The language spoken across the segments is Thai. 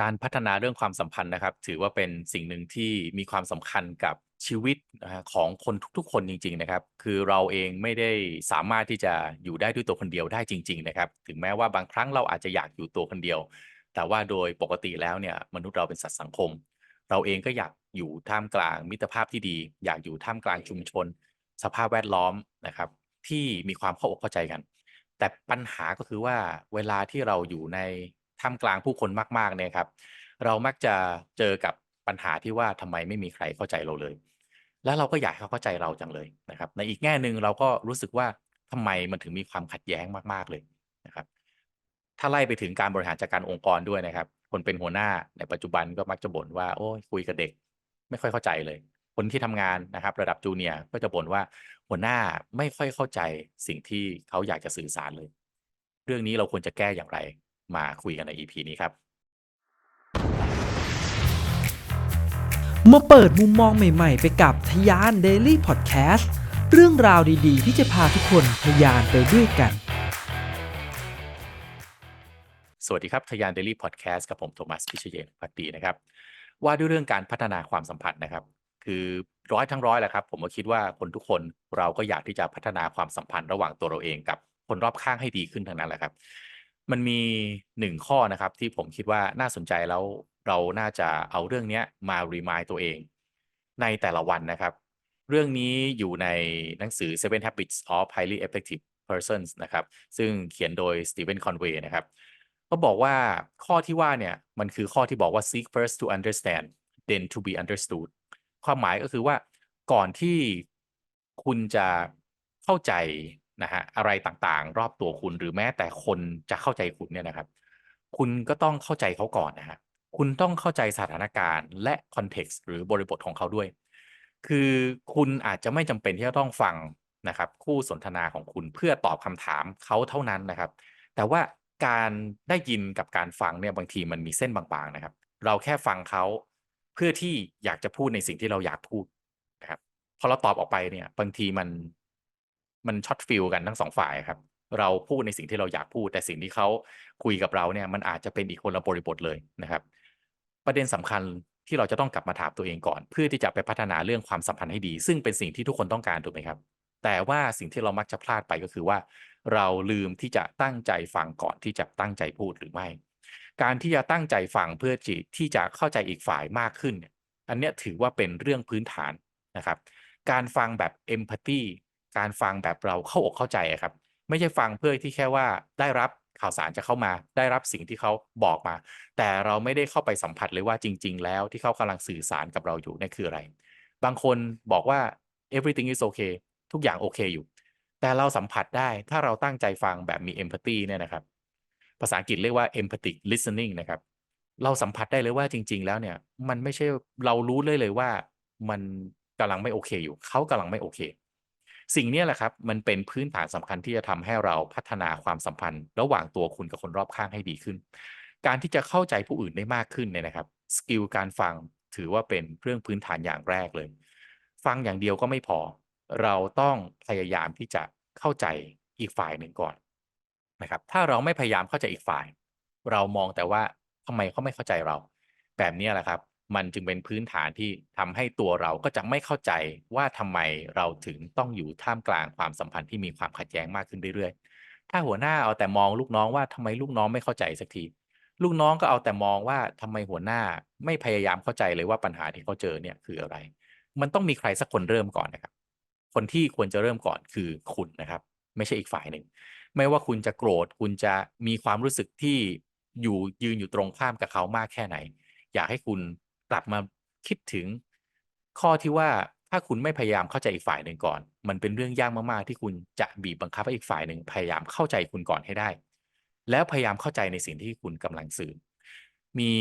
การพัฒนาเรื่องความสัมพันธ์นะครับ ถือว่าเป็นสิ่งหนึ่งที่มีความสำคัญกับชีวิตนะครับของคนทุกๆ คนจริง ๆ นะครับ คือเราเองไม่ได้สามารถที่จะอยู่ได้ด้วยตัวคนเดียวได้จริง ๆ นะครับ ถึงแม้ว่าบางครั้งเราอาจจะอยากอยู่ตัวคนเดียว แต่ว่าโดยปกติแล้วเนี่ยมนุษย์เราเป็นสัตว์สังคม เราเองก็อยากอยู่ท่ามกลางมิตรภาพที่ดี อยากอยู่ท่ามกลางชุมชน สภาพแวดล้อมนะครับ ที่มีความเข้าอกเข้าใจกัน แต่ปัญหาก็คือว่าเวลาที่เราอยู่ใน ท่ามกลางผู้คนมากๆเนี่ยครับ เรามักจะเจอกับปัญหาที่ว่าทำไมไม่มีใครเข้าใจเราเลย แล้วเราก็อยากให้เขาเข้าใจเราจังเลยนะครับ ในอีกแง่หนึ่งเราก็รู้สึกว่าทำไมมันถึงมีความขัดแย้งมากๆเลยนะครับ ถ้าไล่ไปถึงการบริหารจัดการองค์กรด้วยนะครับ คนเป็นหัวหน้าในปัจจุบันก็มักจะบ่นว่า โอ๊ยคุยกับเด็ก ไม่ค่อยเข้าใจเลย คนที่ทำงานนะครับ ระดับ Junior ก็จะบ่นว่าหัวหน้าไม่ค่อยเข้าใจสิ่งที่เขาอยากจะสื่อสารเลย เรื่องนี้เราควรจะแก้อย่างไร มาคุยกันใน EP นี้ครับ มาเปิดมุมมองใหม่ ๆ ไปกับทยาน Daily Podcast เรื่องราวดีๆ ที่จะพาทุกคนทยานไปด้วยกัน สวัสดีครับทยาน Daily Podcast กับผมโทมัสพิเชยนพักดีนะครับ ว่าด้วยเรื่องการพัฒนาความสัมพันธ์นะครับ คือร้อยทั้งร้อยแหละครับผมก็คิดว่าคนทุกคนเราก็อยากที่จะพัฒนาความสัมพันธ์ระหว่างตัวเราเองกับคนรอบข้างให้ดีขึ้นทั้งนั้นแหละครับ มันมีหนึ่งข้อนะครับที่ผมคิดว่าน่าสนใจแล้วเราน่าจะเอาเรื่องเนี้ยมา remind ตัวเอง ในแต่ละวันนะครับ เรื่องนี้อยู่ในหนังสือ Seven Habits of Highly Effective Persons นะครับ ซึ่งเขียนโดย Stephen Conway นะครับ ก็บอกว่าข้อที่ว่าเนี่ย มันคือข้อที่บอกว่า seek first to understand then to be understood ความหมายก็คือว่าก่อนที่คุณจะเข้าใจ นะฮะอะไรต่างๆ รอบตัวคุณหรือแม้แต่คนจะเข้าใจคุณเนี่ยนะครับ คุณก็ต้องเข้าใจเขาก่อนนะฮะคุณต้องเข้าใจสถานการณ์และคอนเท็กซ์หรือบริบทของเขาด้วย คือคุณอาจจะไม่จำเป็นที่จะต้องฟังนะครับ คู่สนทนาของคุณเพื่อตอบคำถามเขาเท่านั้นนะครับ แต่ว่าการได้ยินกับการฟังเนี่ยบางทีมันมีเส้นบางๆนะครับ เราแค่ฟังเขาเพื่อที่อยากจะพูดในสิ่งที่เราอยากพูดนะครับพอเราตอบออกไปเนี่ยบางทีมัน มันช็อตฟิลกันทั้งสองฝ่ายครับ เราพูดในสิ่งที่เราอยากพูด แต่สิ่งที่เขาคุยกับเราเนี่ยมันอาจจะเป็นอีกคนละบริบทเลยนะครับ ประเด็นสำคัญที่เราจะต้องกลับมาถามตัวเองก่อน เพื่อที่จะไปพัฒนาเรื่องความสัมพันธ์ให้ดี ซึ่งเป็นสิ่งที่ทุกคนต้องการถูกไหมครับ แต่ว่าสิ่งที่เรามักจะพลาดไปก็คือว่า เราลืมที่จะตั้งใจฟังก่อนที่จะตั้งใจพูดหรือไม่ การที่จะตั้งใจฟังเพื่อจิที่จะเข้าใจอีกฝ่ายมากขึ้นเนี่ยอันนี้ถือว่าเป็นเรื่องพื้นฐานนะครับ การฟังแบบ empathy การฟังแบบเราเข้าอกเข้าใจครับ ไม่ใช่ฟังเพื่อที่แค่ว่าได้รับข่าวสารจะเข้ามาได้รับสิ่งที่เขาบอกมา แต่เราไม่ได้เข้าไปสัมผัสเลยว่าจริง ๆ แล้วที่เขากำลังสื่อสารกับเราอยู่นั่นคืออะไร บางคนบอกว่า everything is okay ทุกอย่างโอเคอยู่ แต่เราสัมผัสได้ถ้าเราตั้งใจฟังแบบมี empathy เนี่ยนะครับ ภาษาอังกฤษเรียกว่า empathic listening นะครับ เราสัมผัสได้เลยว่าจริง ๆ แล้วเนี่ย มันไม่ใช่เรารู้เลยเลยว่ามันกำลังไม่โอเคอยู่ เขากำลังไม่โอเค สิ่งนี้แหละครับมันเป็นพื้นฐานสำคัญที่จะทำให้เราพัฒนาความสัมพันธ์ ระหว่างตัวคุณกับคนรอบข้างให้ดีขึ้น การที่จะเข้าใจผู้อื่นได้มากขึ้นเนี่ยนะครับสกิลการฟังถือว่าเป็นเรื่องพื้นฐานอย่างแรกเลย ฟังอย่างเดียวก็ไม่พอ เราต้องพยายามที่จะเข้าใจอีกฝ่ายหนึ่งก่อนนะครับถ้าเราไม่พยายามเข้าใจอีกฝ่าย เรามองแต่ว่าทำไมเขาไม่เข้าใจเรา แบบนี้แหละครับ มันจึงเป็นพื้นฐานที่ทำให้ตัวเราก็จะไม่เข้าใจว่าทำไมเราถึงต้องอยู่ท่ามกลางความสัมพันธ์ที่มีความขัดแย้งมากขึ้นเรื่อยๆ ถ้าหัวหน้าเอาแต่มองลูกน้องว่าทำไมลูกน้องไม่เข้าใจสักที ลูกน้องก็เอาแต่มองว่าทำไมหัวหน้าไม่พยายามเข้าใจเลยว่าปัญหาที่เขาเจอเนี่ยคืออะไร มันต้องมีใครสักคนเริ่มก่อนนะครับ คนที่ควรจะเริ่มก่อนคือคุณนะครับ ไม่ใช่อีกฝ่ายหนึ่ง ไม่ว่าคุณจะโกรธ คุณจะมีความรู้สึกที่อยู่ยืนอยู่ตรงข้ามกับเขามากแค่ไหน อยากให้คุณ กลับมาคิดถึงข้อที่ว่าถ้าคุณไม่พยายามเข้าใจอีกฝ่ายหนึ่งก่อน มันเป็นเรื่องยากมากๆที่คุณจะบีบบังคับให้อีกฝ่ายหนึ่งพยายามเข้าใจคุณก่อนให้ได้ แล้วพยายามเข้าใจในสิ่งที่คุณกำลังสื่อ มี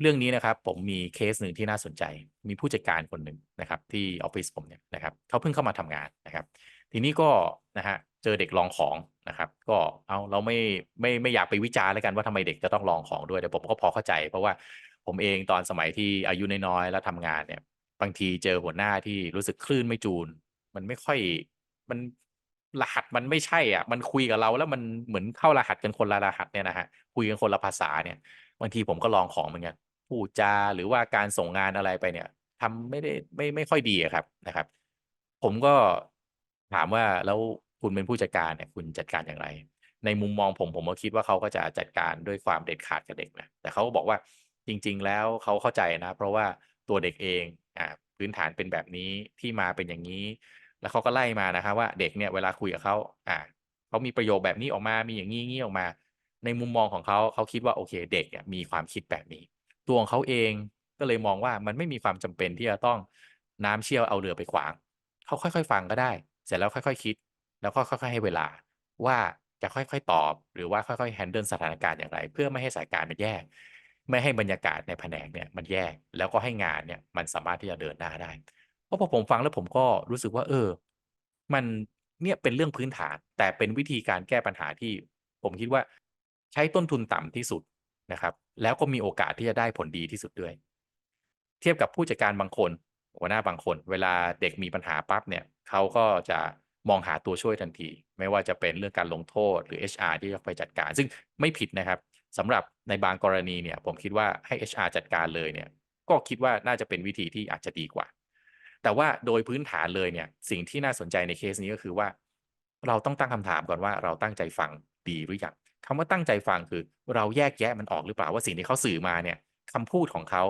เรื่องนี้นะครับ ผมมีเคสหนึ่งที่น่าสนใจ มีผู้จัดการคนหนึ่งนะครับ ที่ออฟฟิศผมเนี่ยนะครับเขาเพิ่งเข้ามาทำงานนะครับ ทีนี้ก็นะฮะเจอเด็กลองของนะครับ ก็เอาเราไม่ไม่ไม่อยากไปวิจารณ์แล้วกันว่าทำไมเด็กจะต้องลองของด้วยแต่ผมก็พอเข้าใจ เพราะว่า ผมเองตอนสมัยที่อายุน้อยๆแล้วทำงานเนี่ย บางทีเจอหัวหน้าที่รู้สึกคลื่นไม่จูน มันไม่ค่อยมันรหัสมันไม่ใช่อะ มันคุยกับเราแล้วมันเหมือนเข้ารหัสกันคนละรหัสเนี่ยนะฮะคุยกันคนละภาษาเนี่ยบางทีผมก็ลองของเหมือนกันพูดจาหรือว่าการส่งงานอะไรไปเนี่ยทำไม่ได้ไม่ไม่ค่อยดีครับนะครับ ผมก็ถามว่าแล้วคุณเป็นผู้จัดการเนี่ย คุณจัดการอย่างไร ในมุมมองผมผมก็คิดว่าเขาก็จะจัดการด้วยความเด็ดขาดกับเด็กนะแต่เขาก็บอกว่า จริง ๆ แล้วเขาเข้าใจนะ เพราะว่าตัวเด็กเองอ่าพื้นฐานเป็นแบบนี้ที่มาเป็นอย่างนี้ แล้วเขาก็ไล่มานะครับว่าเด็กเนี่ยเวลาคุยกับเขาอ่าเขามีประโยคแบบนี้ออกมามีอย่างนี้งี้ออกมา ในมุมมองของเขาเขาคิดว่าโอเค เด็กเนี่ยมีความคิดแบบนี้ ตัวของเขาเองก็เลยมองว่ามันไม่มีความจำเป็นที่จะต้องน้ำเชี่ยวเอาเรือไปขวางเขาค่อย ๆ ฟังก็ได้ เสร็จแล้วค่อย ๆ คิด แล้วก็ค่อย ๆ ให้เวลาว่าจะค่อย ๆ ตอบ หรือว่าค่อยๆแฮนเดิลสถานการณ์อย่างไร เพื่อไม่ให้สถานการณ์มันแย่ ไม่ให้บรรยากาศในแผนกเนี่ยมันแย่แล้วก็ให้งานเนี่ยมันสามารถที่จะเดินหน้าได้ เพราะพอผมฟังแล้วผมก็รู้สึกว่า เออ มันเนี่ยเป็นเรื่องพื้นฐาน แต่เป็นวิธีการแก้ปัญหาที่ ผมคิดว่าใช้ต้นทุนต่ำที่สุดนะครับ แล้วก็มีโอกาสที่จะได้ผลดีที่สุดด้วย เทียบกับผู้จัดการบางคนหัวหน้าบางคน เวลาเด็กมีปัญหาปั๊บเนี่ยเขาก็จะมองหาตัวช่วยทันที ไม่ว่าจะเป็นเรื่องการลงโทษหรือ HR ที่จะไปจัดการ ซึ่งไม่ผิดนะครับ สำหรับในบางกรณีเนี่ยผมคิดว่าให้ HR จัดการเลยเนี่ยก็คิดว่าน่าจะเป็นวิธีที่อาจจะดีกว่า แต่ว่าโดยพื้นฐานเลยเนี่ยสิ่งที่น่าสนใจในเคสนี้ก็คือว่า เราต้องตั้งคำถามก่อนว่าเราตั้งใจฟังดีหรือยังคำว่าตั้งใจฟังคือ เราแยกแยะมันออกหรือเปล่าว่าสิ่งที่เขาสื่อมาเนี่ยคำพูดของเขา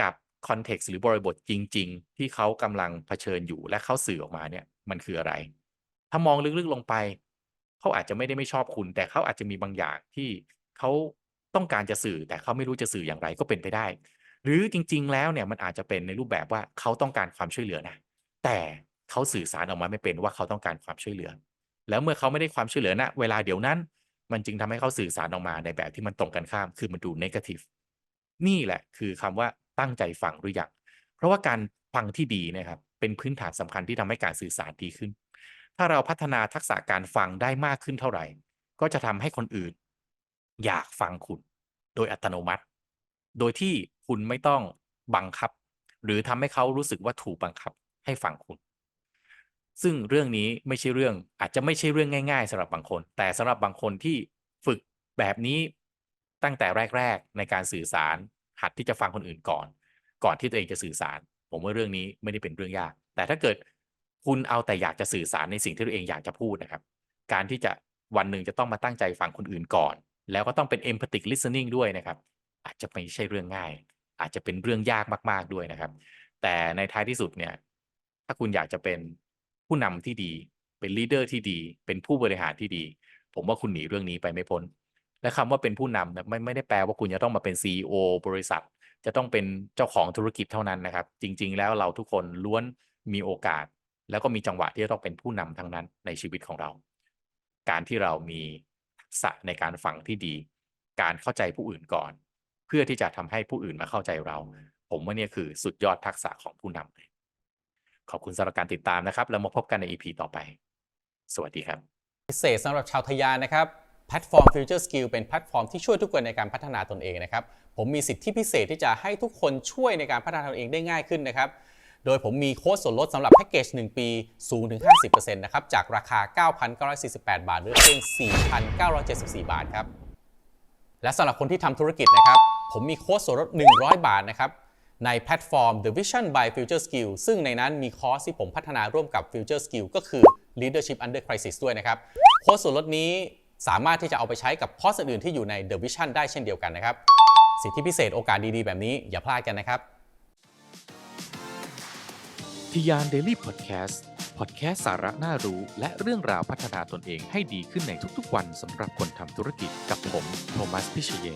กับคอนเท็กซ์หรือบริบทจริง ๆ ที่เขากำลังเผชิญอยู่และเขาสื่อออกมาเนี่ยมันคืออะไร ถ้ามองลึกๆลงไป เขาอาจจะไม่ได้ไม่ชอบคุณ แต่เขาอาจจะมีบางอย่างที่ เขาต้องการจะสื่อแต่เขาไม่รู้จะสื่ออย่างไรก็เป็นไปได้ หรือจริง ๆ แล้วเนี่ยมันอาจจะเป็นในรูปแบบว่าเขาต้องการความช่วยเหลือนะแต่เขาสื่อสารออกมาไม่เป็นว่าเขาต้องการความช่วยเหลือ แล้วเมื่อเขาไม่ได้ความช่วยเหลือณเวลาเดี๋ยวนั้น มันจึงทำให้เขาสื่อสารออกมาในแบบที่มันตรงกันข้าม คือมันดูเนกาทีฟนี่แหละคือคำว่าตั้งใจฟังหรือยังเพราะว่าการฟังที่ดีนะครับเป็นพื้นฐานสำคัญที่ทำให้การสื่อสารดีขึ้น ถ้าเราพัฒนาทักษะการฟังได้มากขึ้นเท่าไหร่ ก็จะทำให้คนอื่น อยากฟังคุณโดยอัตโนมัติ โดยที่คุณไม่ต้องบังคับ หรือทำให้เขารู้สึกว่าถูกบังคับให้ฟังคุณ ซึ่งเรื่องนี้ไม่ใช่เรื่องอาจจะไม่ใช่เรื่องง่าย ๆสำหรับบางคน แต่สำหรับบางคนที่ฝึกแบบนี้ตั้งแต่แรก ๆ ในการสื่อสารหัดที่จะฟังคนอื่นก่อน ก่อนที่ตัวเองจะสื่อสาร ผมว่าเรื่องนี้ไม่ได้เป็นเรื่องยาก แต่ถ้าเกิดคุณเอาแต่อยากจะสื่อสารในสิ่งที่ตัวเองอยากจะพูดนะครับ การที่จะวันหนึ่งจะต้องมาตั้งใจฟังคนอื่นก่อน แล้วก็ต้องเป็น empathic listening ด้วยนะครับ อาจจะไม่ใช่เรื่องง่าย อาจจะเป็นเรื่องยากมาก ๆด้วยนะครับ แต่ในท้ายที่สุดเนี่ย ถ้าคุณอยากจะเป็นผู้นำที่ดี เป็นลีดเดอร์ที่ดี เป็นผู้บริหารที่ดี ผมว่าคุณหนีเรื่องนี้ไปไม่พ้น และคำว่าเป็นผู้นำนะไม่ไม่ได้แปลว่าคุณจะต้องมาเป็น CEO บริษัท จะต้องเป็นเจ้าของธุรกิจเท่านั้นนะครับ จริง ๆ แล้วเราทุกคนล้วนมีโอกาส แล้วก็มีจังหวะที่จะต้องเป็นผู้นำทั้งนั้นในชีวิตของเรา การที่เรามี ทักษะในการฟังที่ดี การเข้าใจผู้อื่นก่อน เพื่อที่จะทำให้ผู้อื่นมาเข้าใจเรา ผมว่าเนี่ยคือสุดยอดทักษะของผู้นำเลยขอบคุณสำหรับการติดตามนะครับ แล้วมาพบกันใน EP ต่อไป สวัสดีครับพิเศษสำหรับชาวทยานนะครับแพลตฟอร์ม Future Skill เป็นแพลตฟอร์มที่ช่วยทุกคนในการพัฒนาตนเองนะครับ ผมมีสิทธิพิเศษที่จะให้ทุกคนช่วยในการพัฒนาตนเองได้ง่ายขึ้นนะครับ โดยผมมีโค้ดส่วนลดสำหรับแพ็กเกจ 1 ปีสูงถึง 50%นะครับ จากราคา 9,948 บาท หรือเพียง 4,974 บาทครับ และสำหรับคนที่ทำธุรกิจนะครับ ผมมีโค้ดส่วนลด 100 บาทนะครับในแพลตฟอร์ม The Vision by Future Skill ซึ่งในนั้นมีคอร์สที่ผมพัฒนาร่วมกับ Future Skill ก็คือ Leadership Under Crisis ด้วยนะครับ โค้ดส่วนลดนี้สามารถที่จะเอาไปใช้กับคอร์สอื่นที่อยู่ใน The Vision ได้เช่นเดียวกันนะครับ สิทธิพิเศษโอกาสดีๆ แบบนี้อย่าพลาดกันนะครับ ทียานเดลี่พอดแคสต์พอดแคสต์สาระน่ารู้ และเรื่องราวพัฒนาตนเองให้ดีขึ้นในทุกๆวันสำหรับคนทำธุรกิจกับผม โทมัส พิเชเย